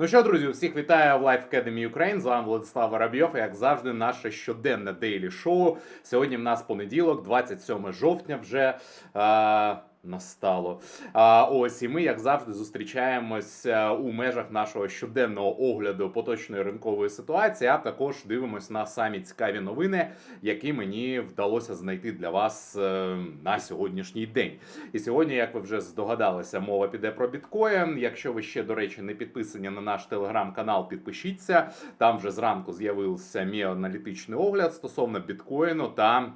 Ну що, друзі, всіх вітаю в Life Academy Ukraine. З вами Владислав Воробйов. Як завжди, наше щоденне дейлі шоу. Сьогодні в нас понеділок, 27 жовтня, вже настало. А, ось і ми, як завжди, зустрічаємось е, у межах нашого щоденного огляду поточної ринкової ситуації. А також дивимось на самі цікаві новини, які мені вдалося знайти для вас е, на сьогоднішній день. І сьогодні, як ви вже здогадалися, мова піде про біткоін. Якщо ви ще, до речі, не підписані на наш телеграм-канал, підпишіться. Там вже зранку з'явився мій аналітичний огляд стосовно біткоїну та.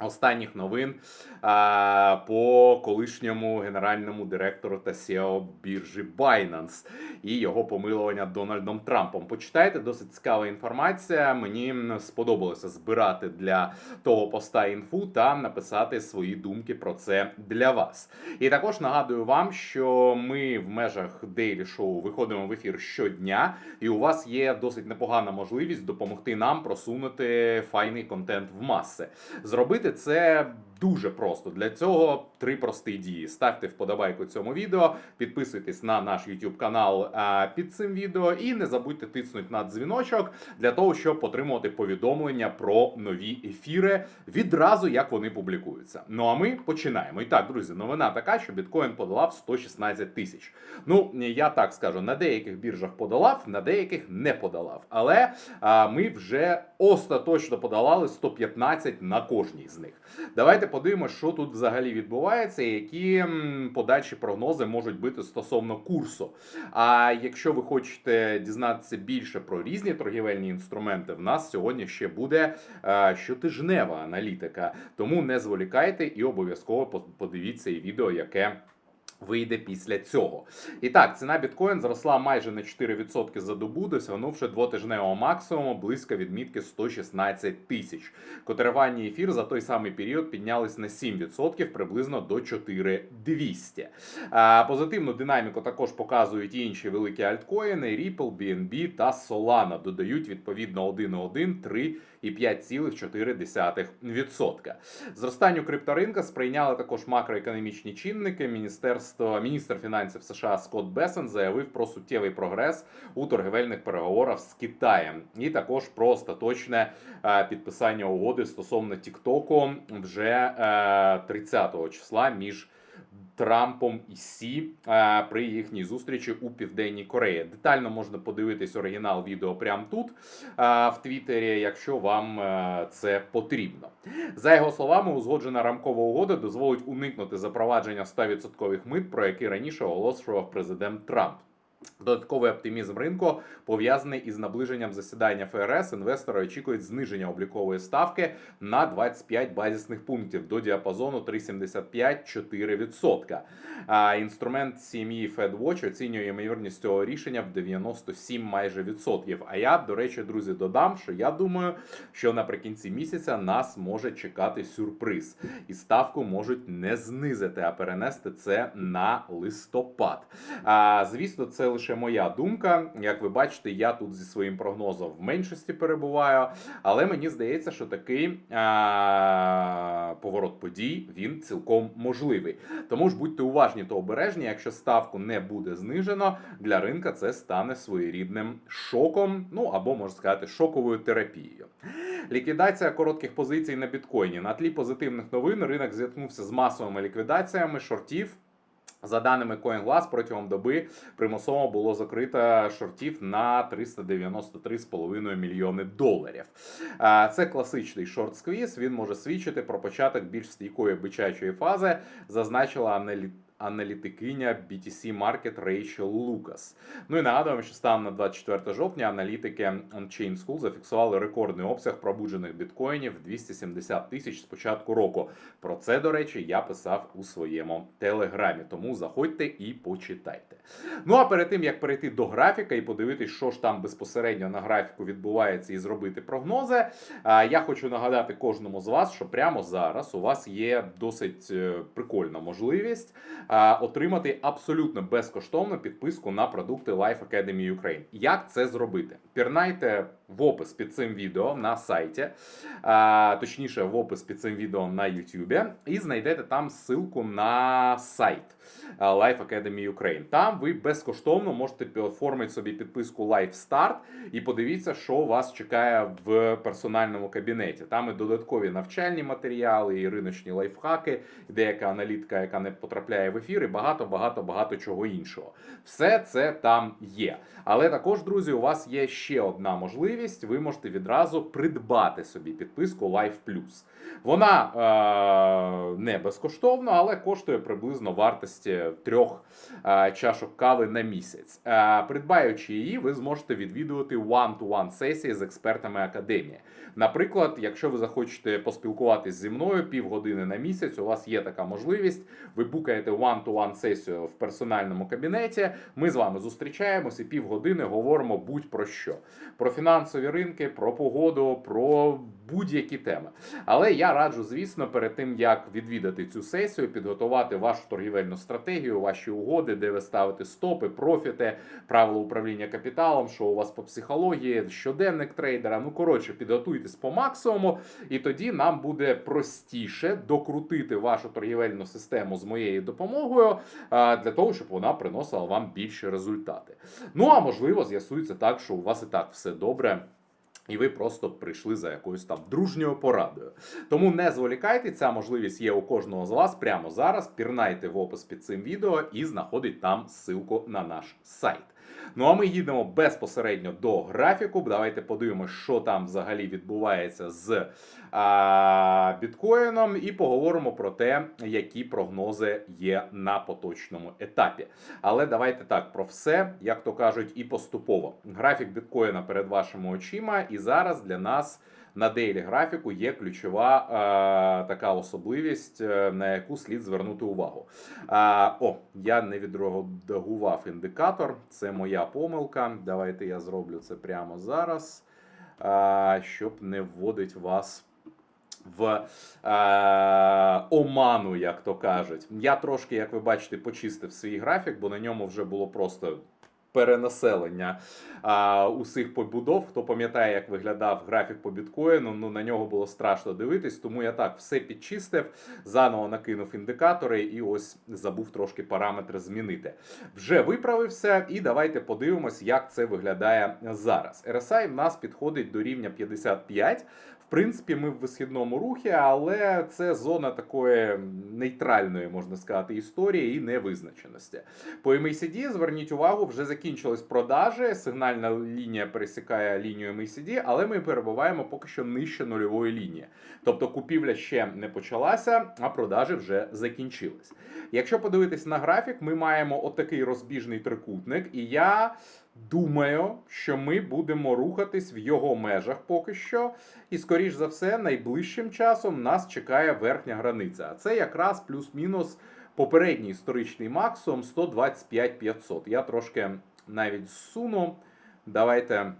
Останніх новин а, по колишньому генеральному директору та SEO біржі Binance і його помилування Дональдом Трампом. Почитайте досить цікава інформація. Мені сподобалося збирати для того поста інфу та написати свої думки про це для вас. І також нагадую вам, що ми в межах Daily Show виходимо в ефір щодня, і у вас є досить непогана можливість допомогти нам просунути файний контент в маси. Зробити це дуже просто. Для цього три прості дії: ставте вподобайку цьому відео, підписуйтесь на наш YouTube канал під цим відео, і не забудьте тиснути на дзвіночок для того, щоб отримувати повідомлення про нові ефіри відразу, як вони публікуються. Ну а ми починаємо. І так, друзі, новина така, що біткоін подолав 116 тисяч. Ну я так скажу, на деяких біржах подолав, на деяких не подолав. Але а, ми вже остаточно подолали 115 на кожній з них. Давайте подивимося, що тут взагалі відбувається, і які подальші прогнози можуть бути стосовно курсу. А якщо ви хочете дізнатися більше про різні торгівельні інструменти, в нас сьогодні ще буде е, щотижнева аналітика. Тому не зволікайте і обов'язково подивіться і відео, яке. Вийде після цього. І так, ціна біткоін зросла майже на 4% за добу, досягнувши двотижневого максимуму близько відмітки 116 тисяч. Котирування ефір за той самий період піднялись на 7%, приблизно до 4200. А, позитивну динаміку також показують і інші великі альткоїни: Ripple, BNB та Solana. Додають відповідно 1,1, 3 і 5,4%. Зростанню крипторинка сприйняли також макроекономічні чинники. Міністерство міністр фінансів США Скотт Бесен заявив про суттєвий прогрес у торгівельних переговорах з Китаєм, і також про остаточне е, підписання угоди стосовно Тіктоку вже е, 30 числа між. Трампом і Сі е, при їхній зустрічі у південній Кореї. Детально можна подивитись оригінал відео прямо тут е, в Твіттері, якщо вам е, це потрібно. За його словами, узгоджена рамкова угода дозволить уникнути запровадження 100% мит, про які раніше оголошував президент Трамп. Додатковий оптимізм ринку пов'язаний із наближенням засідання ФРС. Інвестори очікують зниження облікової ставки на 25 базисних пунктів до діапазону 3,75-4%. А інструмент CME FedWatch оцінює ймовірність цього рішення в 97 майже відсотків. А я, до речі, друзі, додам, що я думаю, що наприкінці місяця нас може чекати сюрприз, і ставку можуть не знизити, а перенести це на листопад. А звісно, це лише моя думка. Як ви бачите, я тут зі своїм прогнозом в меншості перебуваю, але мені здається, що такий а, поворот подій він цілком можливий. Тому ж будьте уважні та обережні, якщо ставку не буде знижено, для ринка це стане своєрідним шоком, ну або можна сказати, шоковою терапією. Ліквідація коротких позицій на біткоїні на тлі позитивних новин ринок зіткнувся з масовими ліквідаціями шортів. За даними CoinGlass, протягом доби примусово було закрито шортів на 393,5 мільйони доларів. Це класичний шорт-сквіз. Він може свідчити про початок більш стійкої бичачої фази, зазначила аналітика аналітикиня BTC Market Рейчел Лукас. Ну і нагадуємо, що станом на 24 жовтня аналітики On-Chain School зафіксували рекордний обсяг пробуджених біткоїнів 270 тисяч з початку року. Про це, до речі, я писав у своєму телеграмі. Тому заходьте і почитайте. Ну а перед тим як перейти до графіка і подивитись, що ж там безпосередньо на графіку відбувається, і зробити прогнози, я хочу нагадати кожному з вас, що прямо зараз у вас є досить е, прикольна можливість отримати абсолютно безкоштовно підписку на продукти Life Academy Ukraine. Як це зробити? Пірнайте в опис під цим відео на сайті, точніше, в опис під цим відео на YouTube, і знайдете там ссылку на сайт Life Academy Ukraine. Там ви безкоштовно можете оформити собі підписку Life Start і подивіться, що вас чекає в персональному кабінеті. Там і додаткові навчальні матеріали, і риночні лайфхаки, деяка аналітика, яка не потрапляє в ефір, і багато, багато, багато чого іншого. Все це там є. Але також, друзі, у вас є ще одна можливість. Ви можете відразу придбати собі підписку Life Plus. Вона е- не безкоштовна, але коштує приблизно вартості трьох е- чашок кави на місяць. Е- придбаючи її, ви зможете відвідувати one-to-one сесії з експертами академії. Наприклад, якщо ви захочете поспілкуватись зі мною півгодини на місяць, у вас є така можливість. Ви букаєте one-to-one сесію в персональному кабінеті. Ми з вами зустрічаємося і півгодини говоримо будь-про що: про фінансові ринки, про погоду, про будь-які теми. Але я раджу, звісно, перед тим як відвідати цю сесію, підготувати вашу торгівельну стратегію, ваші угоди, де ви ставите стопи, профіти, правила управління капіталом, що у вас по психології, щоденник трейдера. Ну коротше, підготуйтесь по максимуму, і тоді нам буде простіше докрутити вашу торгівельну систему з моєю допомогою для того, щоб вона приносила вам більші результати. Ну а можливо, з'ясується так, що у вас і так все добре. І ви просто прийшли за якоюсь там дружньою порадою. Тому не зволікайте, ця можливість є у кожного з вас прямо зараз. Пірнайте в опис під цим відео і знаходить там ссылку на наш сайт. Ну а ми їдемо безпосередньо до графіку. Давайте подивимося, що там взагалі відбувається з а, біткоїном, і поговоримо про те, які прогнози є на поточному етапі. Але давайте так про все, як то кажуть, і поступово. Графік біткоїна перед вашими очима, і зараз для нас. На дейлі графіку є ключова е, така особливість, е, на яку слід звернути увагу. Е, о, я не відредагував індикатор, це моя помилка. Давайте я зроблю це прямо зараз, щоб не вводить вас. В е, оману, як то кажуть. Я трошки, як ви бачите, почистив свій графік, бо на ньому вже було просто перенаселення а, усіх побудов. Хто пам'ятає, як виглядав графік по біткоїну, ну на нього було страшно дивитись, тому я так все підчистив, заново накинув індикатори і ось забув трошки параметри змінити. Вже виправився, і давайте подивимось, як це виглядає зараз. RSI в нас підходить до рівня 55. Принципі, ми в висхідному рухі, але це зона такої нейтральної, можна сказати, історії і невизначеності. По MACD, зверніть увагу, вже закінчились продажі. Сигнальна лінія пересікає лінію MACD, але ми перебуваємо поки що нижче нульової лінії. Тобто купівля ще не почалася, а продажі вже закінчились. Якщо подивитись на графік, ми маємо отакий розбіжний трикутник, і я. Думаю, що ми будемо рухатись в його межах поки що, і скоріш за все, найближчим часом нас чекає верхня границя. А це якраз плюс-мінус попередній історичний максимум 125 500. Я трошки навіть зсуну. Давайте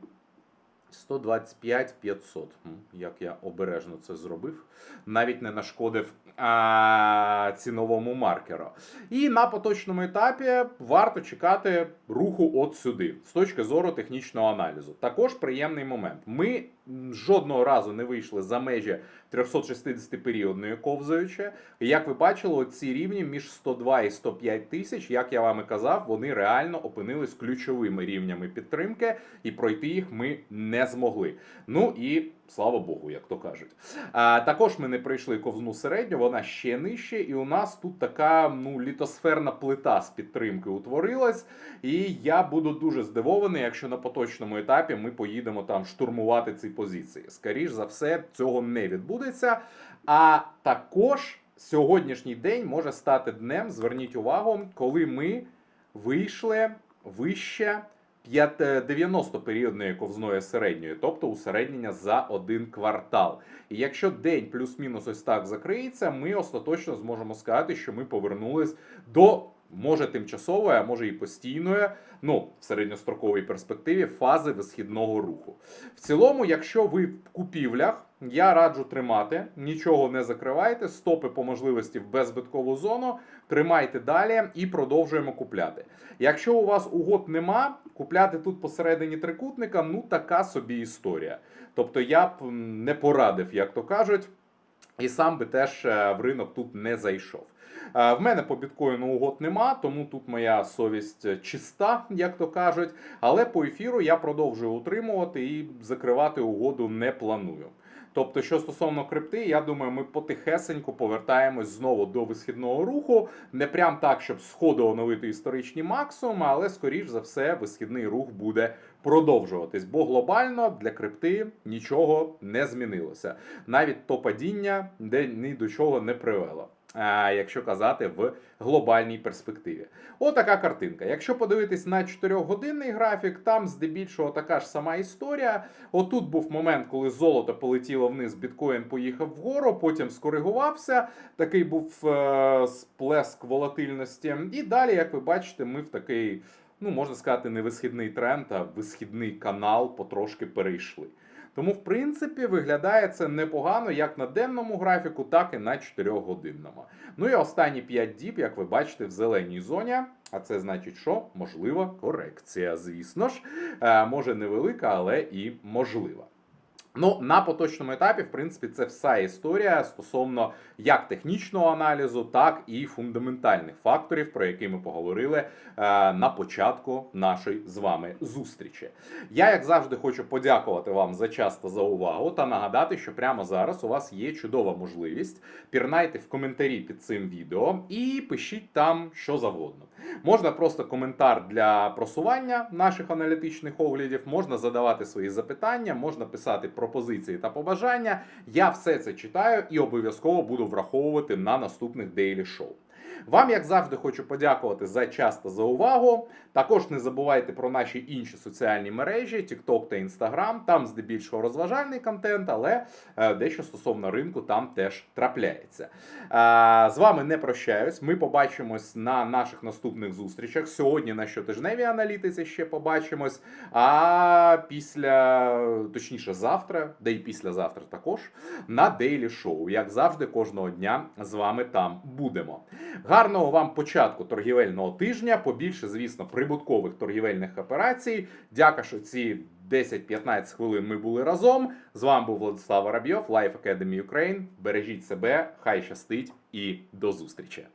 125 500. Як я обережно це зробив. Навіть не нашкодив а, ціновому маркеру. І на поточному етапі варто чекати руху от сюди, з точки зору технічного аналізу. Також приємний момент. Ми жодного разу не вийшли за межі 360 періодної ковзаючи. Як ви бачили, ці рівні між 102 і 105 тисяч, як я вам і казав, вони реально опинились ключовими рівнями підтримки, і пройти їх ми не змогли. Ну і слава Богу, як то кажуть. А, Також ми не пройшли ковзну середню, вона ще нижче, і у нас тут така ну літосферна плита з підтримки утворилась. І я буду дуже здивований, якщо на поточному етапі ми поїдемо там штурмувати ці позиції. Скоріш за все, цього не відбудеться. А також сьогоднішній день може стати днем. Зверніть увагу, коли ми вийшли вище. 90 періодної ковзної середньої, тобто усереднення за один квартал. І якщо день плюс-мінус ось так закриється, ми остаточно зможемо сказати, що ми повернулись до може тимчасової, а може і постійної, ну в середньостроковій перспективі фази висхідного руху. В цілому, якщо ви в купівлях, я раджу тримати, нічого не закривайте, стопи по можливості в беззбиткову зону, тримайте далі і продовжуємо купляти. Якщо у вас угод нема, купляти тут посередині трикутника, ну така собі історія. Тобто я б не порадив, як то кажуть, і сам би теж е, в ринок тут не зайшов. Е, В мене по біткоїну угод нема, тому тут моя совість е, чиста, як то кажуть. Але по ефіру я продовжую утримувати і закривати угоду не планую. Тобто, що стосовно крипти, я думаю, ми потихесенько повертаємось знову до висхідного руху. Не прям так, щоб сходу оновити історичні максимуми, але скоріш за все, висхідний рух буде продовжуватись. Бо глобально для крипти нічого не змінилося. Навіть то падіння де ні до чого не привело. А, якщо казати в глобальній перспективі. Отака картинка. Якщо подивитись на 4-годинний графік, там здебільшого така ж сама історія. Отут був момент, коли золото полетіло вниз, біткоін поїхав вгору, потім скоригувався. Такий був е- сплеск волатильності. І далі, як ви бачите, ми в такий, ну можна сказати, не висхідний тренд, а висхідний канал потрошки перейшли. Тому, в принципі, виглядає це непогано як на денному графіку, так і на 4-годинному. Ну і останні 5 діб, як ви бачите, в зеленій зоні. А це значить, що можлива корекція, звісно ж. Е, може невелика, але і можлива. Ну, на поточному етапі, в принципі, це вся історія стосовно як технічного аналізу, так і фундаментальних факторів, про які ми поговорили е, на початку нашої з вами зустрічі. Я, як завжди, хочу подякувати вам за час та за увагу та нагадати, що прямо зараз у вас є чудова можливість. Пірнайте в коментарі під цим відео і пишіть там що завгодно. Можна просто коментар для просування наших аналітичних оглядів, можна задавати свої запитання, можна писати пропозиції та побажання. Я все це читаю і обов'язково буду враховувати на наступних дейлі шоу. Вам, як завжди, хочу подякувати за час та за увагу. Також не забувайте про наші інші соціальні мережі, TikTok та Instagram. Там здебільшого розважальний контент, але е, дещо стосовно ринку там теж трапляється. Е, З вами не прощаюсь. Ми побачимось на наших наступних зустрічах. Сьогодні на щотижневій аналітиці ще побачимось. А після, точніше, завтра, де й післязавтра також, на Daily Show. Як завжди, кожного дня з вами там будемо. Гарного вам початку торгівельного тижня. Побільше, звісно, прибуткових торгівельних операцій. Дяка, що ці 10-15 хвилин ми були разом. З вами був Владислав Воробйов, Life Academy Ukraine. Бережіть себе, хай щастить і до зустрічі.